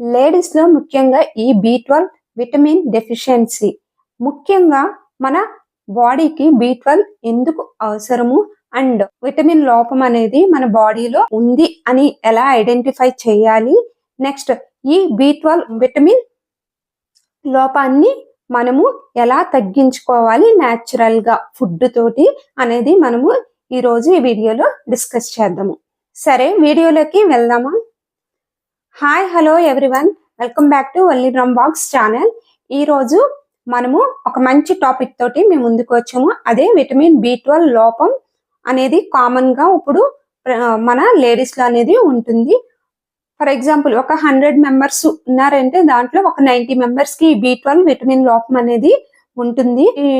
లేడీస్లో ముఖ్యంగా ఈ బి ట్వెల్వ్ విటమిన్ డెఫిషియన్సీ. ముఖ్యంగా మన బాడీకి బి ట్వెల్వ్ ఎందుకు అవసరము? అండ్ విటమిన్ లోపం అనేది మన బాడీలో ఉంది అని ఎలా ఐడెంటిఫై చేయాలి? నెక్స్ట్ ఈ బి ట్వెల్వ్ విటమిన్ లోపాన్ని మనము ఎలా తగ్గించుకోవాలి న్యాచురల్గా ఫుడ్ తోటి అనేది మనము ఈ రోజు ఈ వీడియోలో డిస్కస్ చేద్దాము. సరే వీడియోలోకి వెళ్దామా? Hi hello everyone welcome back to Valli drum box channel ఈ రోజు మనము ఒక మంచి టాపిక్ తోటి మేము ముందుకు వచ్చాము. అదే విటమిన్ బి లోపం అనేది కామన్గా ఇప్పుడు మన లేడీస్లో అనేది ఉంటుంది. ఫర్ ఎగ్జాంపుల్ ఒక హండ్రెడ్ మెంబర్స్ ఉన్నారంటే దాంట్లో ఒక నైన్టీ మెంబర్స్కి బి ట్వెల్వ్ విటమిన్ లోపం అనేది ఉంటుంది. ఈ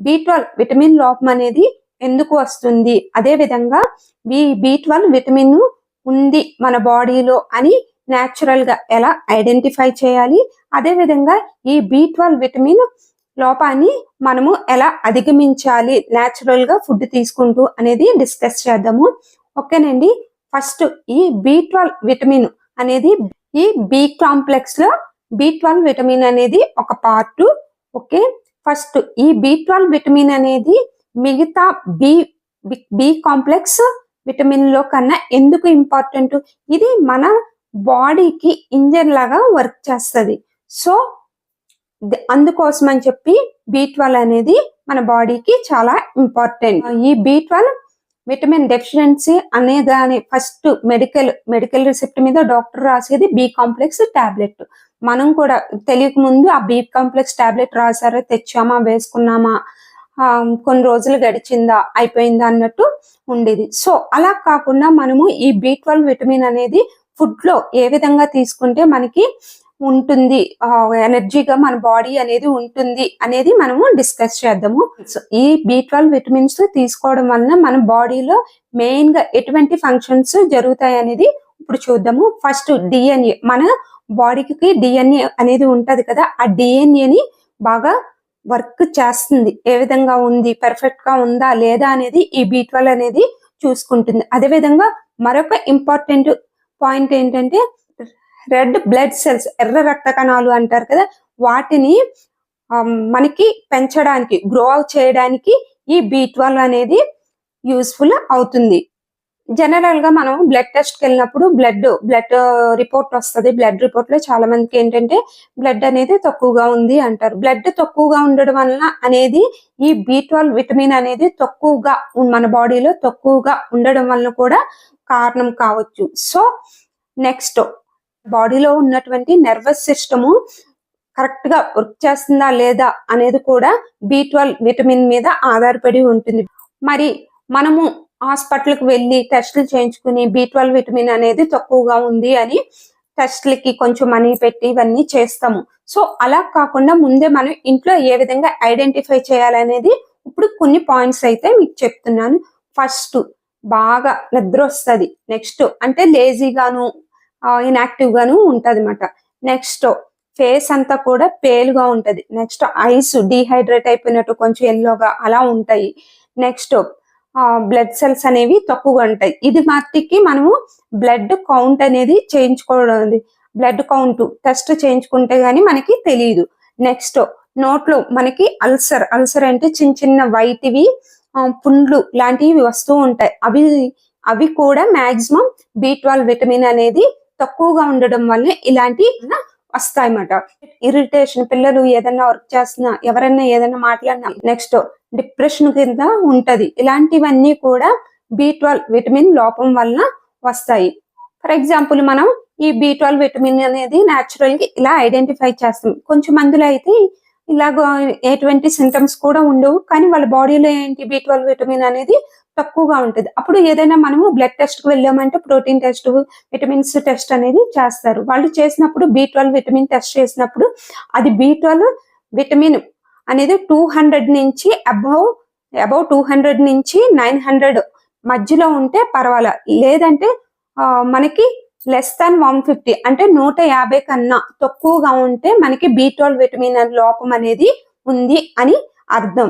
బి ట్వెల్వ్ విటమిన్ లోపం అనేది ఎందుకు వస్తుంది? అదే విధంగా ఈ బి ట్వెల్వ్ విటమిన్ ఉంది మన బాడీలో అని గా ఎలా ఐడెంటిఫై చేయాలి? అదే విధంగా ఈ బి ట్వెల్వ్ విటమిన్ లోపాన్ని మనము ఎలా అధిగమించాలి? న్యాచురల్గా ఫుడ్ తీసుకుంటూ అనేది డిస్కస్ చేద్దాము. ఓకేనండి. ఫస్ట్ ఈ బి ట్వెల్వ్ విటమిన్ అనేది ఈ బి కాంప్లెక్స్లో బి ట్వెల్వ్ విటమిన్ అనేది ఒక పార్ట్. ఓకే. ఫస్ట్ ఈ బి ట్వెల్వ్ విటమిన్ అనేది మిగతా బి బి కాంప్లెక్స్ విటమిన్లో కన్నా ఎందుకు ఇంపార్టెంట్? ఇది మన బాడీకి ఇంజన్ లాగా వర్క్ చేస్తుంది. సో అందుకోసం అని చెప్పి బి ట్వెల్వ్ అనేది మన బాడీకి చాలా ఇంపార్టెంట్. ఈ బి విటమిన్ డెఫిషియన్సీ అనే దాని ఫస్ట్ మెడికల్ మెడికల్ రిసిప్ట్ మీద డాక్టర్ రాసేది బి కాంప్లెక్స్ టాబ్లెట్. మనం కూడా తెలియక ముందు ఆ బి కాంప్లెక్స్ టాబ్లెట్ రాసారా తెచ్చామా వేసుకున్నామా కొన్ని రోజులు గడిచిందా అయిపోయిందా అన్నట్టు ఉండేది. సో అలా కాకుండా మనము ఈ బి ట్వెల్వ్ విటమిన్ అనేది ఫుడ్లో ఏ విధంగా తీసుకుంటే మనకి ఉంటుంది ఎనర్జీగా మన బాడీ అనేది ఉంటుంది అనేది మనము డిస్కస్ చేద్దాము. సో ఈ బి ట్వెల్వ్ విటమిన్స్ తీసుకోవడం వలన మన బాడీలో మెయిన్గా ఎటువంటి ఫంక్షన్స్ జరుగుతాయి అనేది ఇప్పుడు చూద్దాము. ఫస్ట్ డిఎన్ఏ మన బాడీకి డిఎన్ఏ అనేది ఉంటది కదా ఆ డిఎన్ఏని బాగా వర్క్ చేస్తుంది. ఏ విధంగా ఉంది పర్ఫెక్ట్గా ఉందా లేదా అనేది ఈ బి ట్వెల్వ్ అనేది చూసుకుంటుంది. అదే విధంగా మరొక ఇంపార్టెంట్ పాయింట్ ఏంటంటే రెడ్ బ్లడ్ సెల్స్ ఎర్ర రక్త కణాలు అంటారు కదా వాటిని మనకి పెంచడానికి గ్రో చేయడానికి ఈ బీ ట్వెల్వ్ అనేది యూస్ఫుల్ అవుతుంది. జనరల్గా మనం బ్లడ్ టెస్ట్కి వెళ్ళినప్పుడు బ్లడ్ బ్లడ్ రిపోర్ట్ వస్తుంది. బ్లడ్ రిపోర్ట్లో చాలా మందికి ఏంటంటే బ్లడ్ అనేది తక్కువగా ఉంది అంటారు. బ్లడ్ తక్కువగా ఉండడం వలన అనేది ఈ బి ట్వెల్వ్ విటమిన్ అనేది తక్కువగా మన బాడీలో తక్కువగా ఉండడం వలన కూడా కారణం కావచ్చు. సో నెక్స్ట్ బాడీలో ఉన్నటువంటి నర్వస్ సిస్టము కరెక్ట్గా వర్క్ చేస్తుందా లేదా అనేది కూడా బి విటమిన్ మీద ఆధారపడి ఉంటుంది. మరి మనము హాస్పిటల్కి వెళ్ళి టెస్టులు చేయించుకుని బి ట్వెల్వ్ విటమిన్ అనేది తక్కువగా ఉంది అని టెస్ట్లకి కొంచెం మనీ పెట్టి ఇవన్నీ చేస్తాము. సో అలా కాకుండా ముందే మనం ఇంట్లో ఏ విధంగా ఐడెంటిఫై చేయాలనేది ఇప్పుడు కొన్ని పాయింట్స్ అయితే మీకు చెప్తున్నాను. ఫస్ట్ బాగా నిద్ర వస్తుంది నెక్స్ట్ అంటే లేజీగాను ఇన్యాక్టివ్ గాను ఉంటది అనమాట నెక్స్ట్ ఫేస్ అంతా కూడా పేలుగా ఉంటది. నెక్స్ట్ ఐస్ డిహైడ్రేట్ అయిపోయినట్టు కొంచెం ఎల్లోగా అలా ఉంటాయి. నెక్స్ట్ బ్లడ్ సెల్స్ అనేవి తక్కువగా ఉంటాయి. ఇది మట్టికి మనము బ్లడ్ కౌంట్ అనేది చేయించుకోవడం బ్లడ్ కౌంట్ టెస్ట్ చేయించుకుంటే గానీ మనకి తెలియదు నెక్స్ట్ నోట్లో మనకి అల్సర్ అల్సర్ అంటే చిన్న చిన్న వైట్వి పుండ్లు లాంటివి వస్తూ ఉంటాయి. అవి అవి కూడా మాక్సిమం బి ట్వెల్వ్ విటమిన్ అనేది తక్కువగా ఉండడం వల్ల ఇలాంటి వస్తాయన్నమాట. ఇరిటేషన్ పిల్లలు ఏదైనా వర్క్ చేస్తున్నా ఎవరైనా ఏదైనా మాట్లాడినా నెక్స్ట్ డిప్రెషన్ కింద ఉంటది. ఇలాంటివన్నీ కూడా బి ట్వెల్వ్ విటమిన్ లోపం వలన వస్తాయి. ఫర్ ఎగ్జాంపుల్ మనం ఈ బి ట్వెల్వ్ విటమిన్ అనేది న్యాచురల్గా ఇలా ఐడెంటిఫై చేస్తాం. కొంచెం మందులు అయితే ఇలాగ ఎటువంటి సింటమ్స్ కూడా ఉండవు. కానీ వాళ్ళ బాడీలో ఏంటి బి ట్వెల్వ్ విటమిన్ అనేది తక్కువగా ఉంటుంది. అప్పుడు ఏదైనా మనము బ్లడ్ టెస్ట్కి వెళ్ళామంటే ప్రోటీన్ టెస్ట్ విటమిన్స్ టెస్ట్ అనేది చేస్తారు. వాళ్ళు చేసినప్పుడు బి ట్వెల్వ్ విటమిన్ టెస్ట్ చేసినప్పుడు అది బి ట్వెల్వ్ విటమిన్ అనేది టూ హండ్రెడ్ నుంచి అబౌవ్ అబౌవ్ టూ హండ్రెడ్ నుంచి నైన్ హండ్రెడ్ మధ్యలో ఉంటే పర్వాలా. లేదంటే మనకి లెస్ దాన్ వన్ ఫిఫ్టీ అంటే నూట యాభై కన్నా తక్కువగా ఉంటే మనకి బి ట్వెల్వ్ విటమిన్ లోపం అనేది ఉంది అని అర్థం.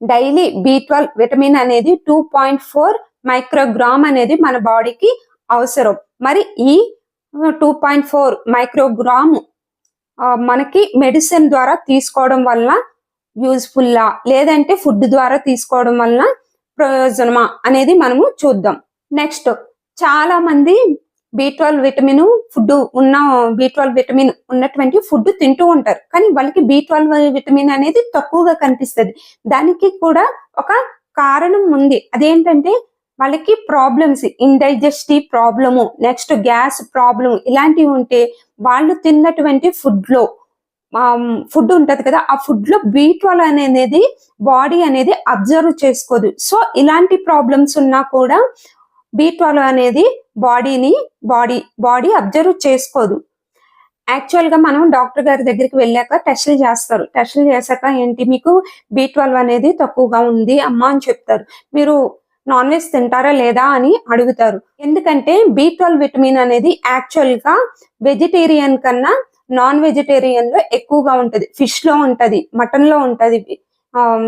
డైలీ బి ట్వెల్వ్ విటమిన్ అనేది టూ పాయింట్ ఫోర్ మైక్రోగ్రామ్ అనేది మన బాడీకి అవసరం. మరి ఈ టూ పాయింట్ ఫోర్ మైక్రోగ్రామ్ మనకి మెడిసిన్ ద్వారా తీసుకోవడం వల్ల యూజ్ఫుల్లా లేదంటే ఫుడ్ ద్వారా తీసుకోవడం వల్ల ప్రయోజనమా అనేది మనము చూద్దాం. నెక్స్ట్ చాలా మంది బి ట్వెల్వ్ విటమిన్ ఫుడ్ ఉన్న బి ట్వెల్వ్ విటమిన్ ఉన్నటువంటి ఫుడ్ తింటూ ఉంటారు. కానీ వాళ్ళకి బి ట్వెల్వ్ విటమిన్ అనేది తక్కువగా కనిపిస్తుంది. దానికి కూడా ఒక కారణం ఉంది. అదేంటంటే వాళ్ళకి problems indigestive problem next gas problem ఇలాంటివి ఉంటే వాళ్ళు తిన్నటువంటి ఫుడ్లో ఫుడ్ ఉంటది కదా ఆ ఫుడ్లో బీ ట్వెల్వ్ అనేది బాడీ అనేది అబ్జర్వ్ చేసుకోదు. సో ఇలాంటి ప్రాబ్లమ్స్ ఉన్నా కూడా బి ట్వెల్వ్ అనేది బాడీని బాడీ బాడీ అబ్జర్వ్ చేసుకోదు. యాక్చువల్గా మనం డాక్టర్ గారి దగ్గరికి వెళ్ళాక టెస్టులు చేస్తారు. టెస్టులు చేశాక ఏంటి? మీకు బి ట్వెల్వ్ అనేది తక్కువగా ఉంది అమ్మా అని చెప్తారు. మీరు నాన్ వెజ్ తింటారా లేదా అని అడుగుతారు. ఎందుకంటే బి ట్వెల్వ్ విటమిన్ అనేది యాక్చువల్గా వెజిటేరియన్ కన్నా నాన్ వెజిటేరియన్లో ఎక్కువగా ఉంటది. ఫిష్లో ఉంటది మటన్లో ఉంటది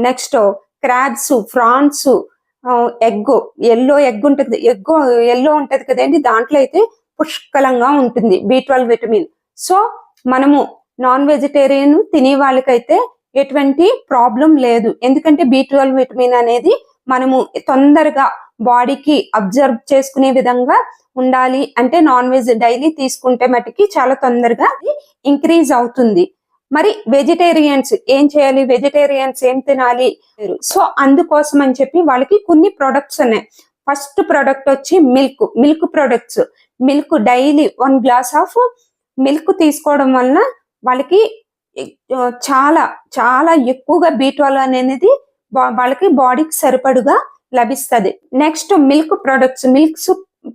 next crabs prawns egg yellow egg ఉంటుంది. ఎగ్ ఎల్లో ఉంటుంది కదండి. దాంట్లో అయితే పుష్కలంగా ఉంటుంది బి ట్వెల్వ్ విటమిన్. సో మనము నాన్ వెజిటేరియన్ తినే వాళ్ళకైతే ఎటువంటి ప్రాబ్లం లేదు. ఎందుకంటే బి ట్వెల్వ్ విటమిన్ అనేది మనము తొందరగా బాడీకి అబ్జర్వ్ చేసుకునే విధంగా ఉండాలి. అంటే నాన్ వెజ్ డైలీ తీసుకుంటే మటుకి చాలా తొందరగా ఇంక్రీజ్ అవుతుంది. మరి వెజిటేరియన్స్ ఏం చేయాలి? వెజిటేరియన్స్ ఏం తినాలి? సో అందుకోసం అని చెప్పి వాళ్ళకి కొన్ని ప్రొడక్ట్స్ ఉన్నాయి. ఫస్ట్ ప్రొడక్ట్ వచ్చి milk milk products milk daily one glass of milk తీసుకోవడం వలన వాళ్ళకి చాలా చాలా ఎక్కువగా బీ అనేది వాళ్ళకి బాడీకి సరిపడుగా లభిస్తుంది. Next milk products milks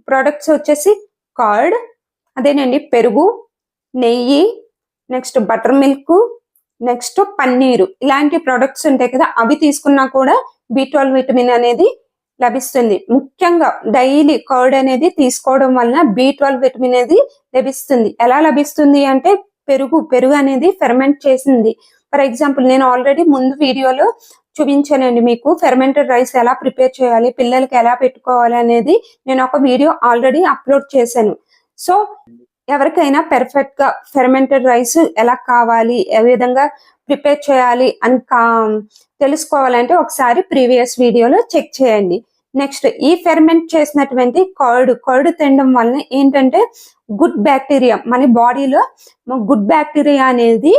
products వచ్చేసి కర్డ్ అదేనండి పెరుగు నెయ్యి next butter milk next paneer. ఇలాంటి ప్రొడక్ట్స్ ఉంటాయి కదా అవి తీసుకున్నా కూడా బి ట్వెల్వ్ విటమిన్ అనేది లభిస్తుంది. ముఖ్యంగా డైలీ కర్డ్ అనేది తీసుకోవడం వలన బి ట్వెల్వ్ విటమిన్ అనేది లభిస్తుంది. ఎలా లభిస్తుంది అంటే పెరుగు పెరుగు అనేది ఫెర్మెంట్ చేసింది. ఫర్ ఎగ్జాంపుల్ నేను ఆల్రెడీ ముందు వీడియోలో చూపించానండి మీకు ఫెర్మెంటెడ్ రైస్ ఎలా ప్రిపేర్ చేయాలి పిల్లలకి ఎలా పెట్టుకోవాలి అనేది నేను ఒక వీడియో ఆల్రెడీ అప్లోడ్ చేశాను. సో ఎవరికైనా పెర్ఫెక్ట్గా ఫెర్మెంటెడ్ రైస్ ఎలా కావాలి ఏ విధంగా ప్రిపేర్ చేయాలి అని కా తెలుసుకోవాలంటే ఒకసారి ప్రీవియస్ వీడియోలో చెక్ చేయండి. నెక్స్ట్ ఈ ఫెర్మెంట్ చేసినటువంటి కర్డ్ కర్డ్ తినడం వలన ఏంటంటే గుడ్ బ్యాక్టీరియా మన బాడీలో గుడ్ బ్యాక్టీరియా అనేది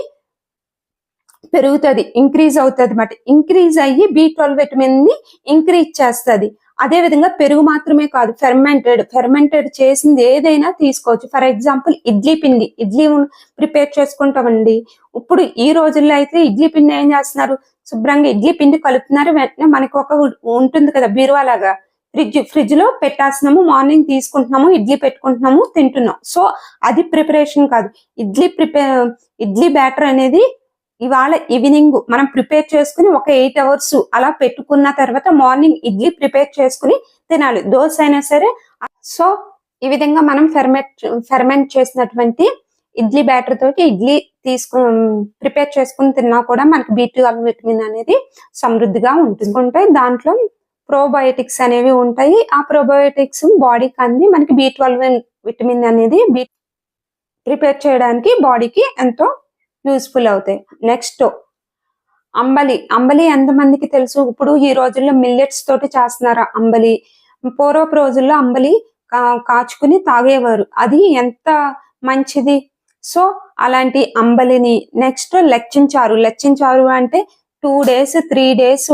పెరుగుతుంది ఇంక్రీజ్ అవుతుంది అనమాట ఇంక్రీజ్ అయ్యి బి ట్వెల్వ్ విటమిన్ని ఇంక్రీజ్ చేస్తుంది. అదే విధంగా పెరుగు మాత్రమే కాదు ఫెర్మెంటెడ్ ఫెర్మెంటెడ్ చేసింది ఏదైనా తీసుకోవచ్చు. ఫర్ ఎగ్జాంపుల్ ఇడ్లీ పిండి. ఇడ్లీ ప్రిపేర్ చేసుకుంటామండి. ఇప్పుడు ఈ రోజుల్లో అయితే ఇడ్లీ పిండి ఏం చేస్తున్నారు? శుభ్రంగా ఇడ్లీ పిండి కలుపుతున్నారు. వెంటనే మనకి ఒక ఉంటుంది కదా బీరువాలాగా ఫ్రిడ్జ్ ఫ్రిడ్జ్లో పెట్టేస్తున్నాము మార్నింగ్ తీసుకుంటున్నాము ఇడ్లీ పెట్టుకుంటున్నాము తింటున్నాం. సో అది ప్రిపరేషన్ కాదు. ఇడ్లీ ప్రిపేర్ ఇడ్లీ బ్యాటర్ అనేది ఇవాళ ఈవినింగ్ మనం ప్రిపేర్ చేసుకుని ఒక ఎయిట్ అవర్స్ అలా పెట్టుకున్న తర్వాత మార్నింగ్ ఇడ్లీ ప్రిపేర్ చేసుకుని తినాలి. దోశ అయినా సరే. సో ఈ విధంగా మనం ఫెర్మెంట్ ఫెర్మెంట్ చేసినటువంటి ఇడ్లీ బ్యాటర్ తోటి ఇడ్లీ తీసుకు ప్రిపేర్ చేసుకుని తిన్నా కూడా మనకి బీ ట్వెల్వ్ విటమిన్ అనేది సమృద్ధిగా ఉంటుంది ఉంటాయి దాంట్లో ప్రోబయోటిక్స్ అనేవి ఉంటాయి. ఆ ప్రోబయోటిక్స్ బాడీకి అంది మనకి బీ ట్వెల్వ్ విటమిన్ అనేది బీ ప్రిపేర్ చేయడానికి బాడీకి ఎంతో యూస్ఫుల్ అవుతాయి. నెక్స్ట్ అంబలి. అంబలి ఎంతమందికి తెలుసు? ఇప్పుడు ఈ రోజుల్లో మిల్లెట్స్ తోటి చేస్తున్నారు అంబలి? పూర్వపు రోజుల్లో అంబలి కాచుకుని తాగేవారు. అది ఎంత మంచిది? సో అలాంటి అంబలిని నెక్స్ట్ లెచ్చించారు. లెచ్చించారు అంటే టూ డేస్ త్రీ డేస్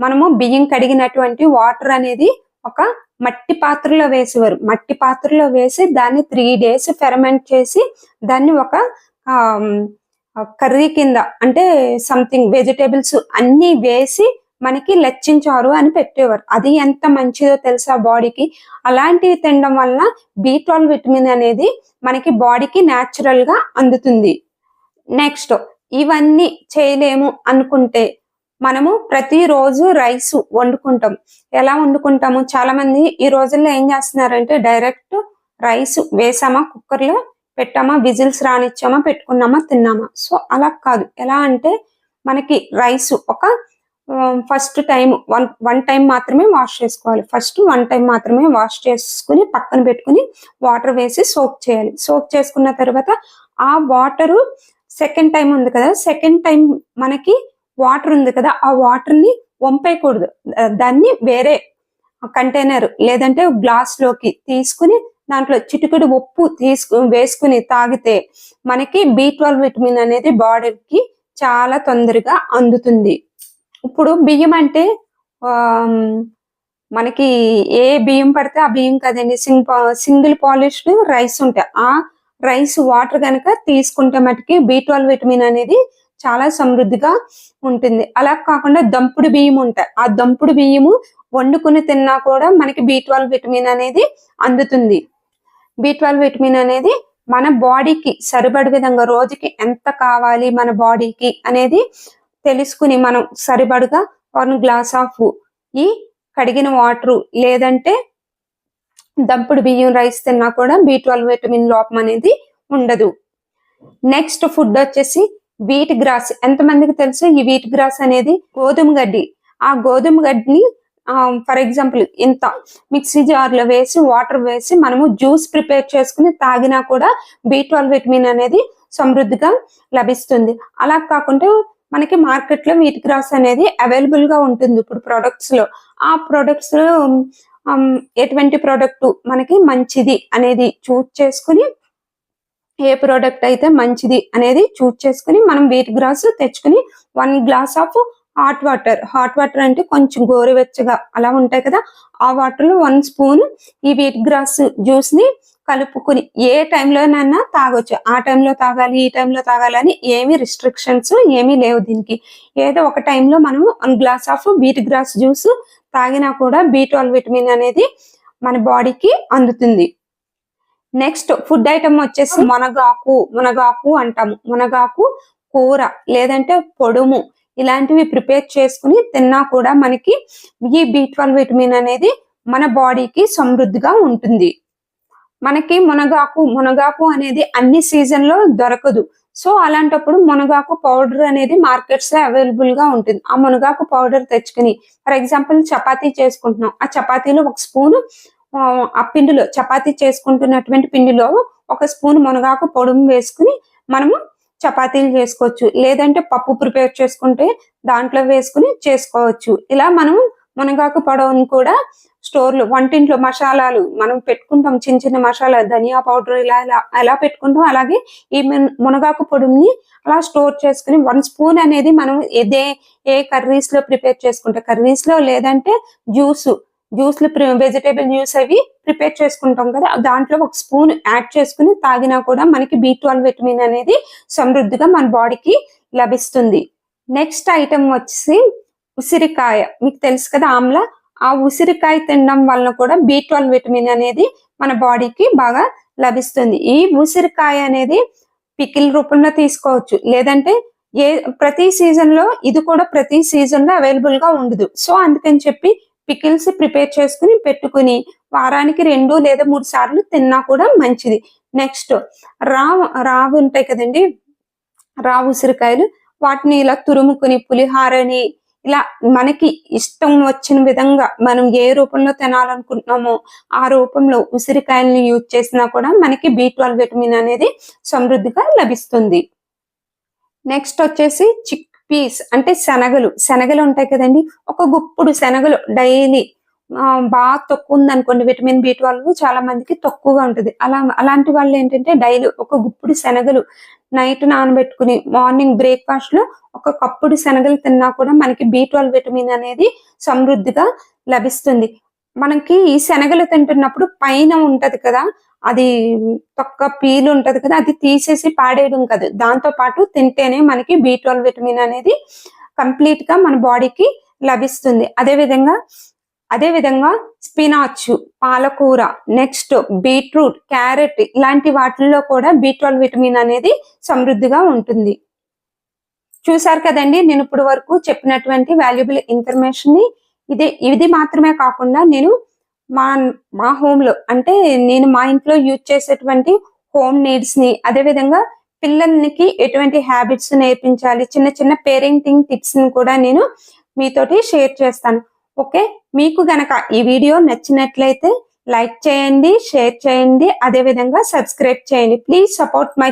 మనము బియ్యం కడిగినటువంటి వాటర్ అనేది ఒక మట్టి పాత్రలో వేసేవారు. మట్టి పాత్రలో వేసి దాన్ని త్రీ డేస్ ఫెరమెంట్ చేసి దాన్ని ఒక కర్రీ కింద అంటే సంథింగ్ వెజిటేబుల్స్ అన్ని వేసి మనకి లెచ్చించారు అని పెట్టేవారు. అది ఎంత మంచిదో తెలుసా బాడీకి? అలాంటివి తినడం వలన బి ట్వెల్వ్ విటమిన్ అనేది మనకి బాడీకి న్యాచురల్గా అందుతుంది. నెక్స్ట్ ఇవన్నీ చేయలేము అనుకుంటే మనము ప్రతిరోజు రైస్ వండుకుంటాం. ఎలా వండుకుంటాము? చాలా మంది ఈ రోజుల్లో ఏం చేస్తున్నారంటే డైరెక్ట్ రైస్ వేసామా కుక్కర్లో? పెట్టామా? విజిల్స్ రానిచ్చామా? పెట్టుకున్నామా? తిన్నామా? సో అలా కాదు. ఎలా అంటే మనకి రైస్ ఒక first time one one time మాత్రమే వాష్ చేసుకోవాలి. ఫస్ట్ వన్ టైం మాత్రమే వాష్ చేసుకుని పక్కన పెట్టుకుని వాటర్ వేసి సోక్ చేయాలి. సోక్ చేసుకున్న తర్వాత ఆ వాటరు సెకండ్ టైం ఉంది కదా సెకండ్ టైం మనకి వాటర్ ఉంది కదా ఆ వాటర్ని వంపేయకూడదు. దాన్ని వేరే కంటైనర్ లేదంటే గ్లాస్లోకి తీసుకుని దాంట్లో చిటికెడు ఉప్పు తీసుకు వేసుకుని తాగితే మనకి బి విటమిన్ అనేది బాడీకి చాలా తొందరగా అందుతుంది. ఇప్పుడు బియ్యం అంటే మనకి ఏ బియ్యం పడితే ఆ బియ్యం కదండి. సింగ్ సింగిల్ పాలిష్డ్ రైస్ ఉంటాయి ఆ రైస్ వాటర్ కనుక తీసుకుంటే మటుకి బి విటమిన్ అనేది చాలా సమృద్ధిగా ఉంటుంది. అలా కాకుండా దంపుడు బియ్యం ఉంటాయి. ఆ దంపుడు బియ్యము వండుకుని తిన్నా కూడా మనకి బి విటమిన్ అనేది అందుతుంది. బి ట్వెల్వ్ విటమిన్ అనేది మన బాడీకి సరిపడే విధంగా రోజుకి ఎంత కావాలి మన బాడీకి అనేది తెలుసుకుని మనం సరిపడగా వన్ గ్లాస్ ఆఫ్ ఈ కడిగిన వాటర్ లేదంటే దంపుడు బియ్యం రైస్ తిన్నా కూడా బి ట్వెల్వ్ విటమిన్ లోపం అనేది ఉండదు. నెక్స్ట్ ఫుడ్ వచ్చేసి వీట్ గ్రాస్ ఎంతమందికి తెలుసు ఈ వీట్ గ్రాస్ అనేది గోధుమ గడ్డి? ఆ గోధుమ గడ్డిని ఫర్ ఎగ్జాంపుల్ ఇంత మిక్సీ జార్లో వేసి వాటర్ వేసి మనము జ్యూస్ ప్రిపేర్ చేసుకుని తాగినా కూడా బి ట్వెల్వ్ విటమిన్ అనేది సమృద్ధిగా లభిస్తుంది. అలా కాకుండా మనకి మార్కెట్లో వీట్ గ్రాస్ అనేది అవైలబుల్గా ఉంటుంది ఇప్పుడు ప్రొడక్ట్స్లో. ఆ ప్రొడక్ట్స్లో ఎటువంటి ప్రోడక్ట్ మనకి మంచిది అనేది చూస్ చేసుకుని ఏ ప్రోడక్ట్ అయితే మంచిది అనేది చూస్ చేసుకుని మనం వీట్ గ్రాస్ తెచ్చుకుని one glass of hot water. Hot water అంటే కొంచెం గోరువెచ్చగా అలా ఉంటాయి కదా ఆ వాటర్లో వన్ స్పూన్ ఈ వీట్ గ్రాస్ జ్యూస్ని కలుపుకుని ఏ టైంలోనైనా తాగొచ్చు. ఆ టైంలో తాగాలి ఈ టైంలో తాగాలని ఏమీ రిస్ట్రిక్షన్స్ ఏమీ లేవు దీనికి. ఏదో ఒక టైంలో మనం one glass of wheat grass juice తాగినా కూడా బీ ట్వెల్వ్ విటమిన్ అనేది మన బాడీకి అందుతుంది. నెక్స్ట్ ఫుడ్ ఐటమ్ వచ్చేసి మునగాకు. మునగాకు అంటాము. మునగాకు కూర లేదంటే పొడుము. ఇలాంటివి ప్రిపేర్ చేసుకుని తిన్నా కూడా మనకి ఈ బి విటమిన్ అనేది మన బాడీకి సమృద్ధిగా ఉంటుంది. మనకి మునగాకు మునగాకు అనేది అన్ని సీజన్లో దొరకదు. సో అలాంటప్పుడు మునగాకు పౌడర్ అనేది మార్కెట్స్లో అవైలబుల్గా ఉంటుంది. ఆ మునగాకు పౌడర్ తెచ్చుకుని ఫర్ ఎగ్జాంపుల్ చపాతీ చేసుకుంటున్నాం. ఆ చపాతీలో ఒక స్పూన్ ఆ పిండిలో చపాతీ చేసుకుంటున్నటువంటి పిండిలో ఒక స్పూన్ మునగాకు పొడుము వేసుకుని మనము చపాతీలు చేసుకోవచ్చు. లేదంటే పప్పు ప్రిపేర్ చేసుకుంటే దాంట్లో వేసుకుని చేసుకోవచ్చు. ఇలా మనం మునగాకు పొడవును కూడా స్టోర్లు వంటింట్లో మసాలాలు మనం పెట్టుకుంటాం. చిన్న చిన్న మసాలా ధనియా పౌడర్ ఇలా ఇలా ఎలా పెట్టుకుంటాం అలాగే ఈ మునగాకు పొడిని అలా స్టోర్ చేసుకుని వన్ స్పూన్ అనేది మనం ఇదే ఏ కర్రీస్లో ప్రిపేర్ చేసుకుంటాం కర్రీస్లో లేదంటే జ్యూస్ జ్యూస్లు వెజిటేబుల్ జ్యూస్ అవి ప్రిపేర్ చేసుకుంటాం కదా. దాంట్లో ఒక స్పూన్ యాడ్ చేసుకుని తాగినా కూడా మనకి బి ట్వెల్వ్ విటమిన్ అనేది సమృద్ధిగా మన బాడీకి లభిస్తుంది. నెక్స్ట్ ఐటమ్ వచ్చేసి ఉసిరికాయ. మీకు తెలుసు కదా ఆమ్ల. ఆ ఉసిరికాయ తినడం వలన కూడా బి ట్వెల్వ్ విటమిన్ అనేది మన బాడీకి బాగా లభిస్తుంది. ఈ ఉసిరికాయ అనేది పికిల్ రూపంలో తీసుకోవచ్చు. లేదంటే ఏ ప్రతి సీజన్లో ఇది కూడా ప్రతి సీజన్లో అవైలబుల్గా ఉండదు. సో అందుకని చెప్పి పికిల్స్ ప్రిపేర్ చేసుకుని పెట్టుకుని వారానికి రెండు లేదా మూడు సార్లు తిన్నా కూడా మంచిది. నెక్స్ట్ రావు రావు ఉంటాయి కదండి. రావు ఉసిరికాయలు. వాటిని ఇలా తురుముకుని పులిహారని ఇలా మనకి ఇష్టం వచ్చిన విధంగా మనం ఏ రూపంలో తినాలనుకుంటున్నామో ఆ రూపంలో ఉసిరికాయలను యూజ్ చేసినా కూడా మనకి బి విటమిన్ అనేది సమృద్ధిగా లభిస్తుంది. నెక్స్ట్ వచ్చేసి చిక్ పీస్ అంటే శనగలు. శనగలు ఉంటాయి కదండి. ఒక గుప్పుడు శనగలు డైలీ బాగా తక్కువ ఉంది అనుకోండి విటమిన్ బి ట్వెల్వ్ చాలా మందికి తక్కువగా ఉంటుంది. అలా అలాంటి వాళ్ళు ఏంటంటే డైలీ ఒక గుప్పుడు శనగలు నైట్ నానబెట్టుకుని మార్నింగ్ బ్రేక్ఫాస్ట్లో ఒక కప్పుడు శనగలు తిన్నా కూడా మనకి బి ట్వెల్వ్ విటమిన్ అనేది సమృద్ధిగా లభిస్తుంది. మనకి ఈ శనగలు తింటున్నప్పుడు పైన ఉంటది కదా అది తొక్క పీల్ ఉంటది కదా అది తీసేసి పాడేయడం కాదు. దాంతో పాటు తింటేనే మనకి బి ట్వెల్వ్ విటమిన్ అనేది కంప్లీట్గా మన బాడీకి లభిస్తుంది. అదే విధంగా అదే విధంగా స్పినాచ్ పాలకూర నెక్స్ట్ బీట్రూట్ క్యారెట్ ఇలాంటి వాటిల్లో కూడా బి ట్వెల్వ్ విటమిన్ అనేది సమృద్ధిగా ఉంటుంది. చూసారు కదండి నేను ఇప్పుడు వరకు చెప్పినటువంటి వాల్యుబుల్ ఇన్ఫర్మేషన్ని. ఇదే ఇది మాత్రమే కాకుండా నేను మా మా హోమ్లో అంటే నేను మా ఇంట్లో యూజ్ చేసేటువంటి హోమ్ నీడ్స్ని అదే విధంగా పిల్లలకి ఎటువంటి హ్యాబిట్స్ నేర్పించాలి చిన్న చిన్న పేరెంటింగ్ టిప్స్ని కూడా నేను మీతోటి షేర్ చేస్తాను. ఓకే? మీకు గనక ఈ వీడియో నచ్చినట్లయితే లైక్ చేయండి షేర్ చేయండి అదే విధంగా సబ్స్క్రైబ్ చేయండి. Please support my